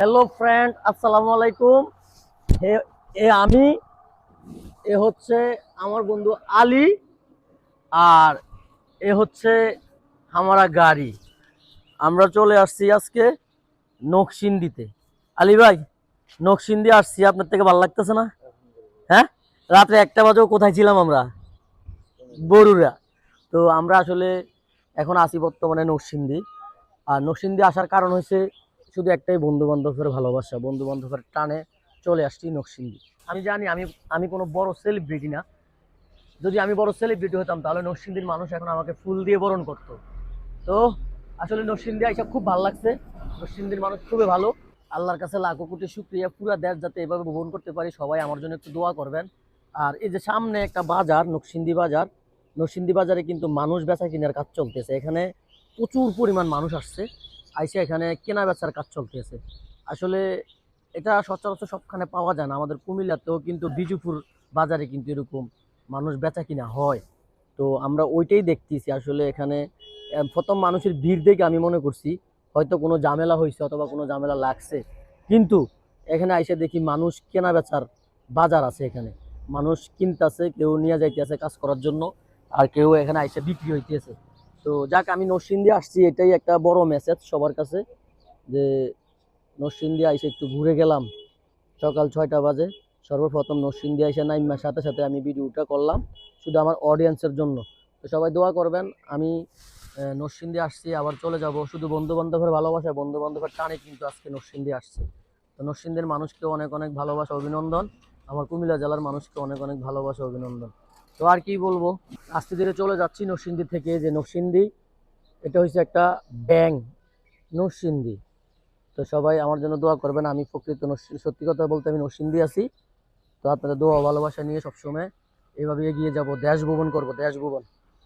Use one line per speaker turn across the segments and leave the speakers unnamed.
Hello friend আসসালামু আলাইকুম এ- আমি, এ হচ্ছে আমার বন্ধু আলী, আর এ হচ্ছে আমারা গাড়ি। আমরা চলে আসছি আজকে নকশিন্দিতে। আলী ভাই, নকশিন্দি আসছি, আপনার থেকে ভালো লাগতেছে না? হ্যাঁ? রাত্রে একটা বাজেও কোথায় ছিলাম আমরা? বরুরা তো আমরা আসলে এখন আসি বর্তমানে নকশিন্দি। আর নকশিন্দি আসার কারণ হচ্ছে শুধু একটাই বন্ধু বান্ধবের ভালোবাসা বন্ধু বান্ধবের টানে চলে আসছি নকশিন্দি আমি জানি আমি আমি কোনো বড় সেলিব্রিটি না। যদি আমি বড় সেলিব্রিটি হতাম, তাহলে নকশিন্দির মানুষ এখন আমাকে ফুল দিয়ে বরণ করতো। তো, আসলে নকশিন্দি আইসা খুব ভালো লাগছে। নকশিন্দির মানুষ খুবই ভালো। আল্লাহর কাছে লাখো কোটি শুক্রিয়া। পুরা দেশ যাতে এভাবে ভ্রমণ করতে পারি, সবাই আমার জন্য একটু দোয়া করবেন। আর এই যে সামনে একটা বাজার নকশিন্দি বাজার, নরসিংদী বাজারে কিন্তু মানুষ বেচা কেনার কাজ চলতেছে। এখানে প্রচুর পরিমাণ মানুষ আসছে। আইসে এখানে কেনা বেচার কাজ চলতেছে। আসলে এটা সচরাচর সবখানে পাওয়া যায় না। আমাদের কুমিল্লাতেও কিন্তু বিজুপুর বাজারে কিন্তু এরকম মানুষ বেচা কিনা হয়। তো আমরা ওইটাই দেখতেছি। আসলে এখানে প্রথম মানুষের ভিড় দেখে আমি মনে করছি, হয়তো কোনো ঝামেলা হয়েছে অথবা কোনো ঝামেলা লাগছে। কিন্তু এখানে আইসে দেখি মানুষ কেনা বেচার বাজার আছে এখানে। মানুষ কিনতেছে, কেউ নিয়ে যাইতেছে কাজ করার জন্য, আর কেউ এখানে আইসে বিক্রি হইতেছে। তো যাক, আমি নরসিংদী আসছি, এটাই একটা বড় মেসেজ সবার কাছে যে নরসিংদী আইসে একটু ঘুরে গেলাম। সকাল ছয়টা বাজে, সর্বপ্রথম নরসিংদী আইসে নাইমার সাথে সাথে আমি ভিডিওটা করলাম, শুধু আমার অডিয়েন্সের জন্য। তো সবাই দোয়া করবেন, আমি নরসিংদী আসছি, আবার চলে যাব। শুধু বন্ধু বান্ধবের ভালোবাসা বন্ধু বান্ধবের টানে কিন্তু আজকে নরসিংদী আসছে। তো নরসিংদীর মানুষকে অনেক অনেক ভালোবাসা, অভিনন্দন। আমার কুমিল্লা জেলার মানুষকে অনেক অনেক ভালোবাসা, অভিনন্দন। তো আর কি বলব? আস্তে ধীরে চলে যাচ্ছি নরসিংদী থেকে, যে নরসিংদী, এটা হচ্ছে একটা ব্যাং, নরসিংদী। তো সবাই আমার জন্য দোয়া করবেন, আমি প্রকৃত সত্যি কথা বলতে আমি নরসিংদী আছি। তো আপনাদের দোয়া ভালোবাসা নিয়ে সবসময় এইভাবে এগিয়ে যাব, দেশ ভ্রমণ করব, দেশ ভ্রমণ।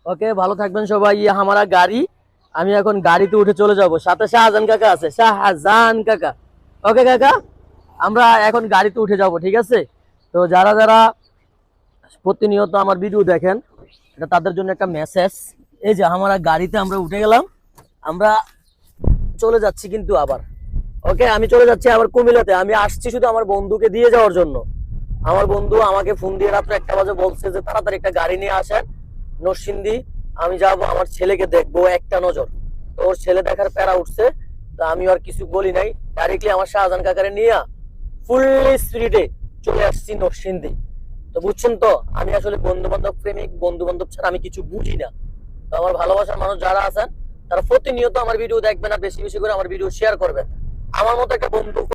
ওকে, ভালো থাকবেন সবাই ইয়ে আমারা গাড়ি। আমি এখন গাড়িতে উঠে চলে যাব। সাথে শাহজাহান কাকা আছে, শাহজাহান কাকা। ওকে, কাকা, আমরা এখন গাড়িতে উঠে যাব, ঠিক আছে? তো যারা যারা প্রতিনিয়ত আমার ভিডিও দেখেন, এটা তাদের জন্য একটা মেসেজ এই যে আমরা গাড়িতে আমরা উঠে গেলাম, আমরা চলে যাচ্ছি কিন্তু আবার। ওকে আমি চলে যাচ্ছি আবার কুমিল্লাতে। আমি আসছি শুধু আমার বন্ধুকে দিয়ে যাওয়ার জন্য। আমার বন্ধু আমাকে ফোন দিয়ে রাত্রে একটা বাজে বলছে যে, তাড়াতাড়ি একটা গাড়ি নিয়ে আসেন নরসিংদী। আমি যাব, আমার ছেলেকে দেখব, একটা নজর। ওর ছেলে দেখার প্যারা উঠছে, তো আমি আর কিছু বলি নাই। ডাইরেক্টলি আমার শাহজাহান কাকারে নিয়ে ফুললি স্পিরিটে চলে আসছি নরসিংদী। তো বুঝছেন তো? আমি আসলে বন্ধু বান্ধব প্রেমিক বন্ধু বান্ধব ছাড়া আমি কিছু বুঝি না। তো আমার ভালোবাসার মানুষ যারা আছেন, তারা প্রতিনিয়ত আমার ভিডিও দেখবেন আর বেশি বেশি করে আমার ভিডিও শেয়ার করবেন। আমার মতো একটা বন্ধু